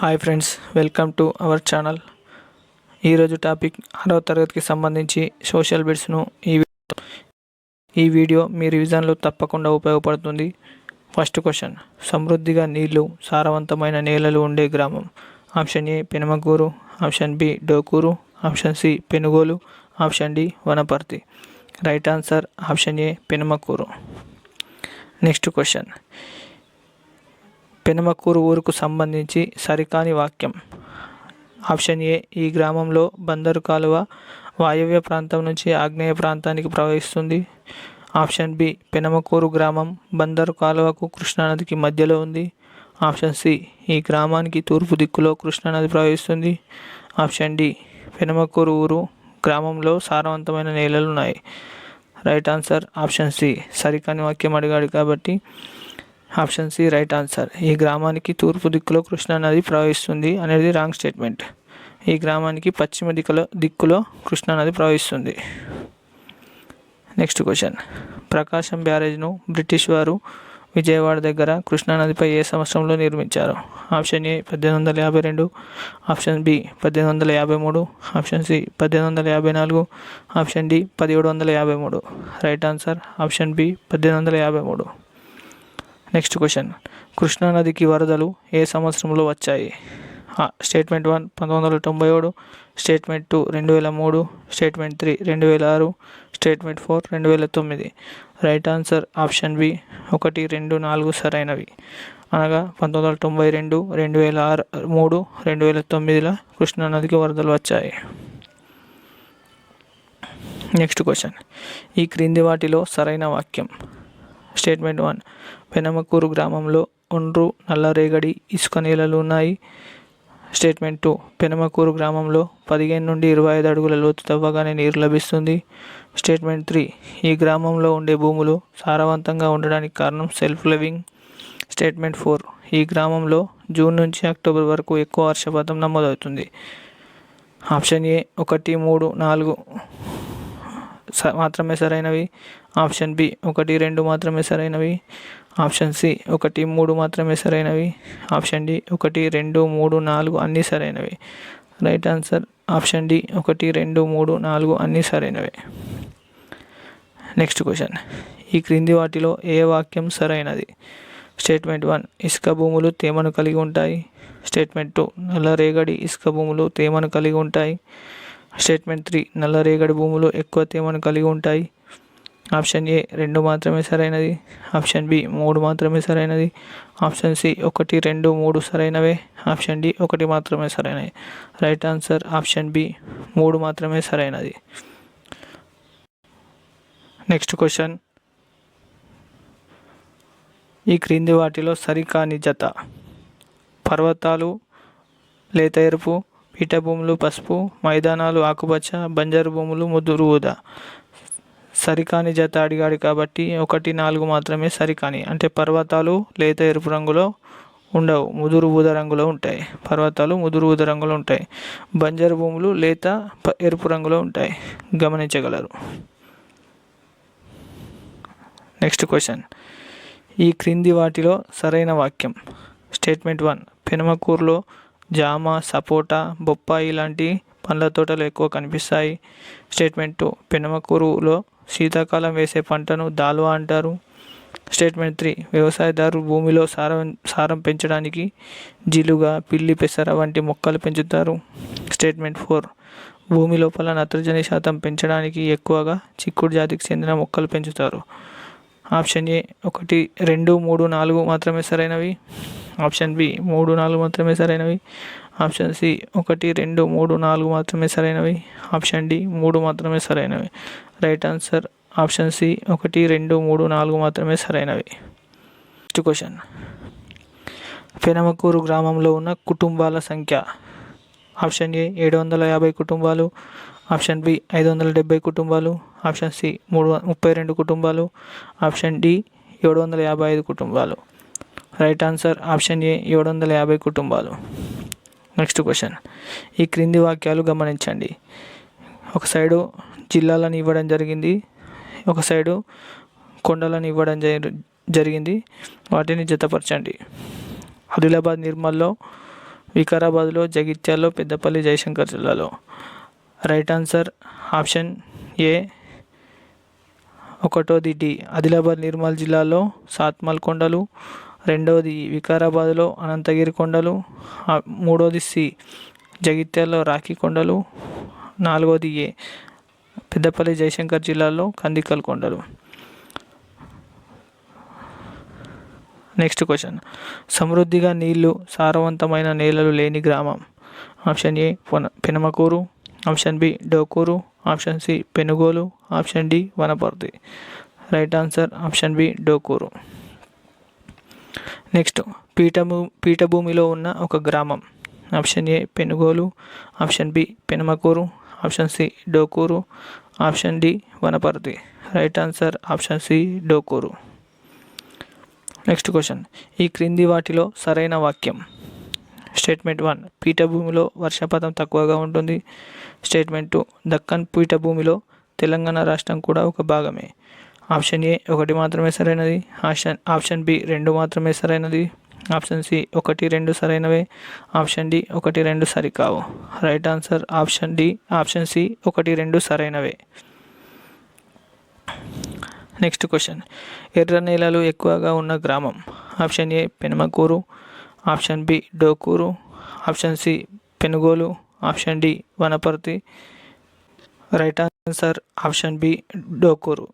Hi friends welcome to our channel ఈరోజు topic ఆరవ తరగతికి సంబంధించి సోషల్ బిట్స్ను ఈ ఈ వీడియో మీ రివిజన్లో తప్పకుండా ఉపయోగపడుతుంది. ఫస్ట్ క్వశ్చన్ సమృద్ధిగా నీళ్ళు సారవంతమైన నేలలు ఉండే గ్రామం. Option A Penamaguru. Option B Dokuru. Option C Penugolu. Option D Wanaparthy. Right answer option A Penamakuru. Next question Penamakuru ఊరుకు సంబంధించి సరికాని వాక్యం. ఆప్షన్ ఏ ఈ గ్రామంలో బందరు కాలువ వాయవ్య ప్రాంతం నుంచి ఆగ్నేయ ప్రాంతానికి ప్రవహిస్తుంది. ఆప్షన్ బి పెనమకూరు గ్రామం బందరు కాలువకు కృష్ణానదికి మధ్యలో ఉంది. ఆప్షన్ సి ఈ గ్రామానికి తూర్పు దిక్కులో కృష్ణానది ప్రవహిస్తుంది. ఆప్షన్ డి పెనమకూరు ఊరు గ్రామంలో సారవంతమైన నేలలు ఉన్నాయి. Right answer option C. సరికాని వాక్యం అడిగాడు కాబట్టి ఆప్షన్ సి రైట్ ఆన్సర్. ఈ గ్రామానికి తూర్పు దిక్కులో కృష్ణానది ప్రవహిస్తుంది అనేది రాంగ్ స్టేట్మెంట్. ఈ గ్రామానికి పశ్చిమ దిక్కులో దిక్కులో కృష్ణానది ప్రవహిస్తుంది. Next question. ప్రకాశం బ్యారేజ్ను బ్రిటిష్ వారు విజయవాడ దగ్గర కృష్ణానదిపై ఏ సంవత్సరంలో నిర్మించారు? ఆప్షన్ ఏ పద్దెనిమిది వందల యాభై రెండు. ఆప్షన్ బి పద్దెనిమిది వందల యాభై మూడు. ఆప్షన్ సి పద్దెనిమిది వందల యాభై నాలుగు. ఆప్షన్ డి పదిహేడు వందల యాభై మూడు. Right answer. ఆప్షన్ బి పద్దెనిమిది వందల యాభై మూడు. నెక్స్ట్ క్వశ్చన్ కృష్ణానదికి వరదలు ఏ సంవత్సరంలో వచ్చాయి? స్టేట్మెంట్ వన్ పంతొమ్మిది వందల తొంభై ఏడు స్టేట్మెంట్ టూ రెండు వేల మూడు స్టేట్మెంట్ త్రీ రెండు వేల ఆరు స్టేట్మెంట్ ఫోర్ రెండు వేల తొమ్మిది. రైట్ ఆన్సర్ ఆప్షన్ బి ఒకటి రెండు నాలుగు సరైనవి. అనగా పంతొమ్మిది వందల తొంభై రెండు రెండు వేల ఆరు మూడు రెండు వేల తొమ్మిదిలో కృష్ణానదికి వరదలు వచ్చాయి. నెక్స్ట్ క్వశ్చన్ ఈ క్రింది వాటిలో సరైన వాక్యం. Statement one. పెనమకూరు గ్రామంలో ఒండ్రు నల్లరేగడి ఇసుక నేలలు ఉన్నాయి. Statement two. పెనమకూరు గ్రామంలో పదిహేను నుండి ఇరవై ఐదు అడుగుల లోతు తవ్వగానే నీరు లభిస్తుంది. Statement three. ఈ గ్రామంలో ఉండే భూములు సారవంతంగా ఉండడానికి కారణం సెల్ఫ్ లివింగ్. Statement four. ఈ గ్రామంలో జూన్ నుంచి అక్టోబర్ వరకు ఎక్కువ వర్షపాతం నమోదవుతుంది. ఆప్షన్ ఏ ఒకటి మూడు నాలుగు. స- మాత్రమే సరైనవి. ఆప్షన్ బి ఒకటి రెండు మాత్రమే సరైనవి. ఆప్షన్ సి ఒకటి మూడు మాత్రమే సరైనవి. ఆప్షన్ డి ఒకటి రెండు మూడు నాలుగు అన్నీ సరైనవి. రైట్ ఆన్సర్ ఆప్షన్ డి ఒకటి రెండు మూడు నాలుగు అన్నీ సరైనవి. Next question. ఈ క్రింది వాటిలో ఏ వాక్యం సరైనది? స్టేట్మెంట్ వన్ ఇసుక భూములు తేమను కలిగి ఉంటాయి. స్టేట్మెంట్ టూ నల్లరేగడి ఇసుక భూములు తేమను కలిగి ఉంటాయి. స్టేట్మెంట్ త్రీ నల్లరేగడి భూములు ఎక్కువ తేమను కలిగి ఉంటాయి. ఆప్షన్ ఏ రెండు మాత్రమే సరైనది. ఆప్షన్ బి మూడు మాత్రమే సరైనది. ఆప్షన్ సి ఒకటి రెండు మూడు సరైనవే. ఆప్షన్ డి ఒకటి మాత్రమే సరైనది. రైట్ ఆన్సర్ ఆప్షన్ బి మూడు మాత్రమే సరైనది. Next question. ఈ క్రింది వాటిలో సరికాని జత. పర్వతాలు లేత ఎరుపు పీఠభూములు పసుపు మైదానాలు ఆకుపచ్చ బంజరు భూములు ముదురు ఊదా. సరికాని జత అడిగాడు కాబట్టి ఒకటి నాలుగు మాత్రమే సరికాని. అంటే పర్వతాలు లేత ఎరుపు రంగులో ఉండవు ముదురు ఊద రంగులో ఉంటాయి. పర్వతాలు ముదురు ఊద రంగులో ఉంటాయి. బంజరు భూములు లేత ఎరుపు రంగులో ఉంటాయి. గమనించగలరు. Next question. ఈ క్రింది వాటిలో సరైన వాక్యం. Statement one. పెనమకూరులో జామ సపోటా బొప్పాయి లాంటి పండ్ల తోటలు ఎక్కువ కనిపిస్తాయి. Statement two. పెనమకూరులో శీతాకాలం వేసే పంటను దాల్వా అంటారు. Statement three. వ్యవసాయదారు భూమిలో సారం సారం పెంచడానికి జిలుగా పిల్లి పెసర వంటి మొక్కలు పెంచుతారు. Statement four. భూమి లోపల నత్రజని శాతం పెంచడానికి ఎక్కువగా చిక్కుడు జాతికి చెందిన మొక్కలు పెంచుతారు. ఆప్షన్ ఏ ఒకటి రెండు మూడు నాలుగు మాత్రమే సరైనవి. ఆప్షన్ బి మూడు నాలుగు మాత్రమే సరైనవి. ఆప్షన్ సి ఒకటి రెండు మూడు నాలుగు మాత్రమే సరైనవి. ఆప్షన్ డి మూడు మాత్రమే సరైనవి. రైట్ ఆన్సర్ ఆప్షన్ సి ఒకటి రెండు మూడు నాలుగు మాత్రమే సరైనవి. Next question. పెనమకూరు గ్రామంలో ఉన్న కుటుంబాల సంఖ్య. ఆప్షన్ ఏ ఏడు వందల యాభై కుటుంబాలు. ఆప్షన్ బి ఐదు వందల డెబ్బై కుటుంబాలు ఆప్షన్ సి మూడు ముప్పై రెండు కుటుంబాలు ఆప్షన్ డి ఏడు వందల యాభై ఐదు కుటుంబాలు. రైట్ ఆన్సర్ ఆప్షన్ ఏ ఏడు వందల యాభై కుటుంబాలు. Next question. ఈ క్రింది వాక్యాలు గమనించండి. ఒక సైడు జిల్లాలను ఇవ్వడం జరిగింది ఒక సైడు కొండలను ఇవ్వడం జరిగింది. వాటిని జతపరచండి. ఆదిలాబాద్ నిర్మల్లో వికారాబాద్లో జగిత్యాల్లో పెద్దపల్లి జయశంకర్ జిల్లాలో. రైట్ ఆన్సర్ ఆప్షన్ ఏ ఒకటోది డి ఆదిలాబాద్ నిర్మల్ జిల్లాలో సాత్మల్ కొండలు రెండవది వికారాబాద్లో అనంతగిరి కొండలు మూడోది మూడవది సి జగిత్యాల్లో రాఖీ కొండలు నాలుగోది ఏ పెద్దపల్లి జయశంకర్ జిల్లాలో కందికల్ కొండలు. Next question. సమృద్ధిగా నీళ్ళు సారవంతమైన నేలలు లేని గ్రామం. Option A పొన Penamakuru. Option B Dokuru option C Penugolu option D Wanaparthy. Right answer option B Dokuru. Next పీఠభూ పీఠభూమిలో ఉన్న ఒక గ్రామం. Option A Penugolu option B Penamakuru option C Dokuru option D Wanaparthy. Right answer option C Dokuru. Next question. ఈ క్రింది వాటిలో సరైన వాక్యం. Statement one పీఠభూమిలో వర్షపాతం తక్కువగా ఉంటుంది. స్టేట్మెంట్ టూ దక్కన్ పీఠభూమిలో తెలంగాణ రాష్ట్రం కూడా ఒక భాగమే. ఆప్షన్ ఏ ఒకటి మాత్రమే సరైనది. ఆప్షన్ ఆప్షన్ బి రెండు మాత్రమే సరైనది. ఆప్షన్ సి ఒకటి రెండు సరైనవే. ఆప్షన్ డి ఒకటి రెండు సరికావు. Right answer option D option C ఒకటి రెండు సరైనవే. Next question. ఎర్ర నేలలు ఎక్కువగా ఉన్న గ్రామం. Option A Penamakuru. Option B Dokuru option C Penugolu option D Wanaparthy. Right answer option B Dokuru.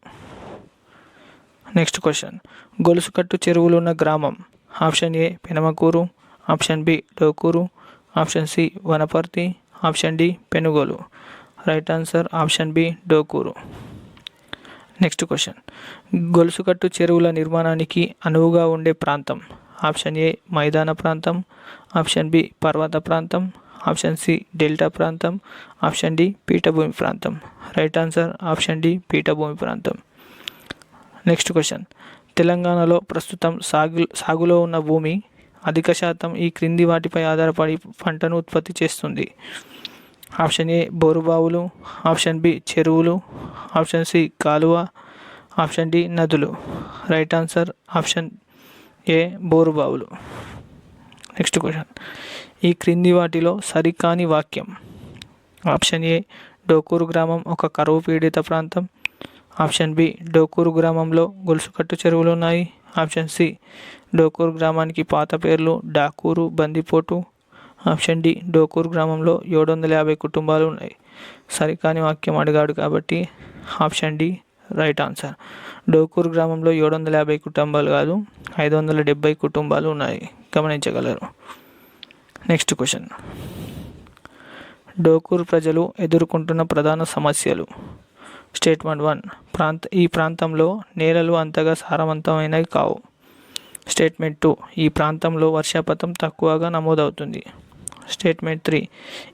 Next question. గొలుసుకట్టు చెరువులు ఉన్న గ్రామం. Option A Penamakuru option B Dokuru option C Wanaparthy option D Penugolu. Right answer option B Dokuru. Next question. గొలుసుకట్టు చెరువుల నిర్మాణానికి అనువుగా ఉండే ప్రాంతం. Option A మైదాన ప్రాంతం ఆప్షన్ బి పర్వత ప్రాంతం ఆప్షన్ సి డెల్టా ప్రాంతం ఆప్షన్ డి పీఠభూమి ప్రాంతం. రైట్ ఆన్సర్ ఆప్షన్ డి పీఠభూమి ప్రాంతం. Next question. తెలంగాణలో ప్రస్తుతం సాగు సాగులో ఉన్న భూమి అధిక శాతం ఈ క్రింది వాటిపై ఆధారపడి పంటను ఉత్పత్తి చేస్తుంది. ఆప్షన్ ఏ బోరుబావులు ఆప్షన్ బి చెరువులు ఆప్షన్ సి కాలువ ఆప్షన్ డి నదులు. రైట్ ఆన్సర్ ఆప్షన్ ఏ బోరుబావులు? నెక్స్ట్ క్వశ్చన్ ఈ క్రింది వాటిలో సరికాని వాక్యం. ఆప్షన్ ఏ డోకూరు గ్రామం ఒక కరువు పీడిత ప్రాంతం. ఆప్షన్ బి డోకూరు గ్రామంలో గొలుసుకట్టు చెరువులు ఉన్నాయి. ఆప్షన్ సి డోకూరు గ్రామానికి పాత పేర్లు డాకూరు బందిపోటు. ఆప్షన్ డి డోకూరు గ్రామంలో ఏడు వందల యాభై కుటుంబాలు ఉన్నాయి. సరికాని వాక్యం అడిగాడు కాబట్టి option D right answer. Dokuru గ్రామంలో ఏడు వందల యాభై కుటుంబాలు కాదు ఐదు వందల డెబ్బై కుటుంబాలు ఉన్నాయి. గమనించగలరు. Next question. డోకూరు ప్రజలు ఎదుర్కొంటున్న ప్రధాన సమస్యలు. Statement one. ప్రాంత ఈ ప్రాంతంలో నేలలు అంతగా సారవంతమైనవి కావు. Statement two. ఈ ప్రాంతంలో వర్షపాతం తక్కువగా నమోదవుతుంది. Statement three.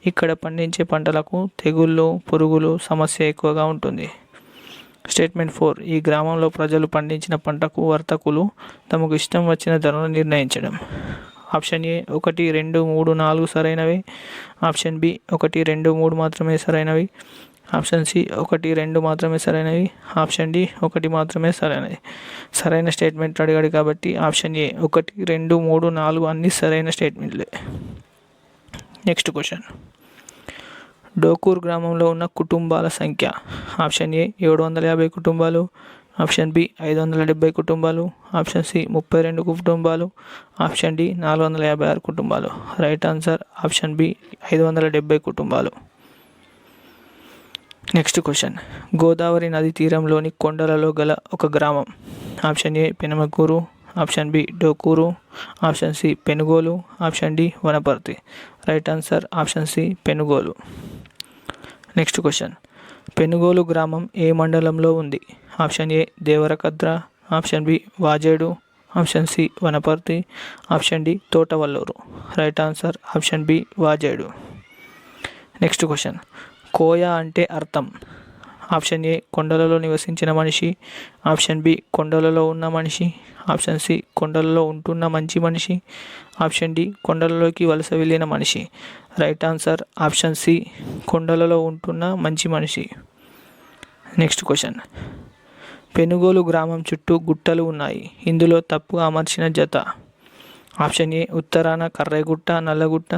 ఇక్కడ పండించే పంటలకు తెగుళ్ళు పురుగులు సమస్య ఎక్కువగా ఉంటుంది. స్టేట్మెంట్ ఫోర్ ఈ గ్రామంలో ప్రజలు పండించిన పంటకు వర్తకులు తమకు ఇష్టం వచ్చిన ధరను నిర్ణయించడం. ఆప్షన్ ఏ ఒకటి రెండు మూడు నాలుగు సరైనవి. ఆప్షన్ బి ఒకటి రెండు మూడు మాత్రమే సరైనవి. ఆప్షన్ సి ఒకటి రెండు మాత్రమే సరైనవి. ఆప్షన్ డి ఒకటి మాత్రమే సరైనది సరైన స్టేట్మెంట్ అడిగాడు కాబట్టి ఆప్షన్ ఏ ఒకటి రెండు మూడు నాలుగు అన్ని సరైన స్టేట్మెంట్లే. Next question. డోకూర్ గ్రామంలో ఉన్న కుటుంబాల సంఖ్య. ఆప్షన్ ఏ ఏడు వందల యాభై కుటుంబాలు ఆప్షన్ బి ఐదు వందల డెబ్బై కుటుంబాలు ఆప్షన్ సి ముప్పై రెండు కుటుంబాలు ఆప్షన్ డి నాలుగు వందల యాభై ఆరు కుటుంబాలు. రైట్ ఆన్సర్ ఆప్షన్ బి ఐదు వందల డెబ్బై కుటుంబాలు. Next question. గోదావరి నది తీరంలోని కొండలలో గల ఒక గ్రామం. Option A Penamakuru option B Dokuru option C Penugolu option D Wanaparthy. Right answer option C Penugolu. Next question. Penugolu గ్రామం ఏ మండలంలో ఉంది? Option A Devarakadra option B Vajedu option C Wanaparthy option D Thotavalluru. Right answer option B Vajedu. Next question. Koya అంటే అర్థం. Option A కొండలలో నివసించిన మనిషి option B కొండలలో ఉన్న మనిషి ఆప్షన్ సి కొండలలో ఉంటున్న మంచి మనిషి ఆప్షన్ డి కొండలలోకి వలస వెళ్ళిన మనిషి. రైట్ ఆన్సర్ ఆప్షన్ సి కొండలలో ఉంటున్న మంచి మనిషి. Next question. పెనుగోలు గ్రామం చుట్టూ గుట్టలు ఉన్నాయి. ఇందులో తప్పుగా అమర్చిన జత. ఆప్షన్ ఏ ఉత్తరాన కర్రేగుట్ట నల్లగుట్ట.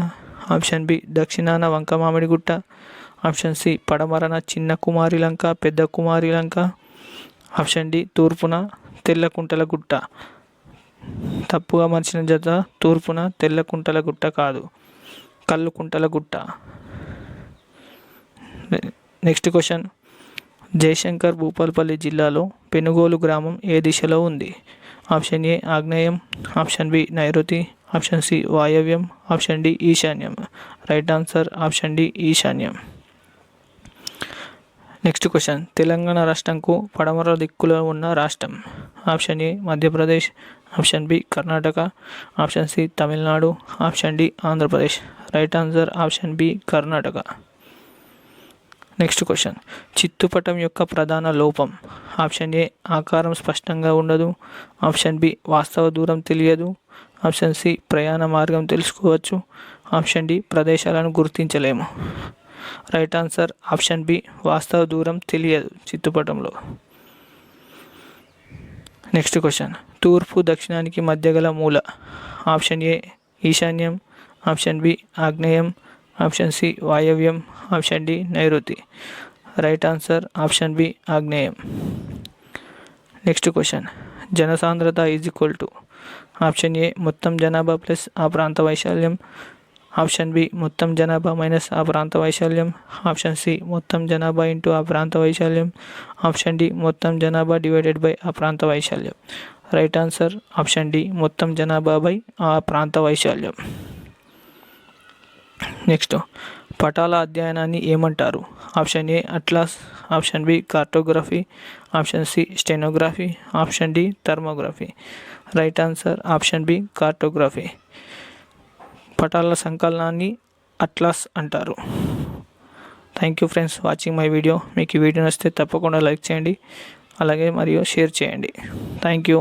ఆప్షన్ బి దక్షిణాన వంకమామిడిగుట్ట ఆప్షన్ సి పడమరన చిన్న కుమారి లంక పెద్ద కుమారి లంక. ఆప్షన్ డి తూర్పున తెల్లకుంటల గుట్ట. తప్పుగా మర్చిన జత తూర్పున తెల్లకుంటల గుట్ట కాదు. కల్లుకుంటల గుట్ట. Next question. జయశంకర్ భూపాల్పల్లి జిల్లాలో పెనుగోలు గ్రామం ఏ దిశలో ఉంది? ఆప్షన్ ఏ ఆగ్నేయం ఆప్షన్ బి నైరుతి ఆప్షన్ సి వాయవ్యం ఆప్షన్ డి ఈశాన్యం. రైట్ ఆన్సర్ ఆప్షన్ డి ఈశాన్యం. నెక్స్ట్ క్వశ్చన్ తెలంగాణ రాష్ట్రంకు పడమర దిక్కులో ఉన్న రాష్ట్రం. Option A Madhya Pradesh. Option B Karnataka. Option C Tamil Nadu. Option D Andhra Pradesh. Right answer option B Karnataka. Next question చిత్తుపటం యొక్క ప్రధాన లోపం. ఆప్షన్ ఏ ఆకారం స్పష్టంగా ఉండదు. ఆప్షన్ బి వాస్తవ దూరం తెలియదు. ఆప్షన్ సి ప్రయాణ మార్గం తెలుసుకోవచ్చు. ఆప్షన్ డి ప్రదేశాలను గుర్తించలేము. రైట్ ఆన్సర్ ఆప్షన్ బి వాస్తవ దూరం తెలియదు చిత్తుపటంలో. Next question. తూర్పు దక్షిణానికి మధ్య గల మూల. ఆప్షన్ ఏ ఈశాన్యం. ఆప్షన్ బి ఆగ్నేయం. ఆప్షన్ సి వాయవ్యం. ఆప్షన్ డి నైరుతి. రైట్ ఆన్సర్ ఆప్షన్ బి ఆగ్నేయం. Next question. జనసాంద్రత is equal to. Option A మొత్తం జనాభా ప్లస్ ఆ ప్రాంత వైశాల్యం. ఆప్షన్ బి మొత్తం జనాభా మైనస్ ఆ ప్రాంత వైశాల్యం. ఆప్షన్ సి మొత్తం జనాభా ఇంటూ ఆ ప్రాంత వైశాల్యం. ఆప్షన్ డి మొత్తం జనాభా డివైడెడ్ బై ఆ ప్రాంత వైశాల్యం. రైట్ ఆన్సర్ ఆప్షన్ డి మొత్తం జనాభా బై ఆ ప్రాంత వైశాల్యం. నెక్స్ట్ పటాల అధ్యయనాన్ని ఏమంటారు? Option A atlas option B cartography option C stenography option D thermography. Right answer option B cartography. పటాల సంకలనాన్ని అట్లాస్ అంటారు. Thank you friends watching my video మీకు ఈ వీడియో నచ్చితే తప్పకుండా లైక్ చేయండి. అలాగే మరియు షేర్ చేయండి. Thank you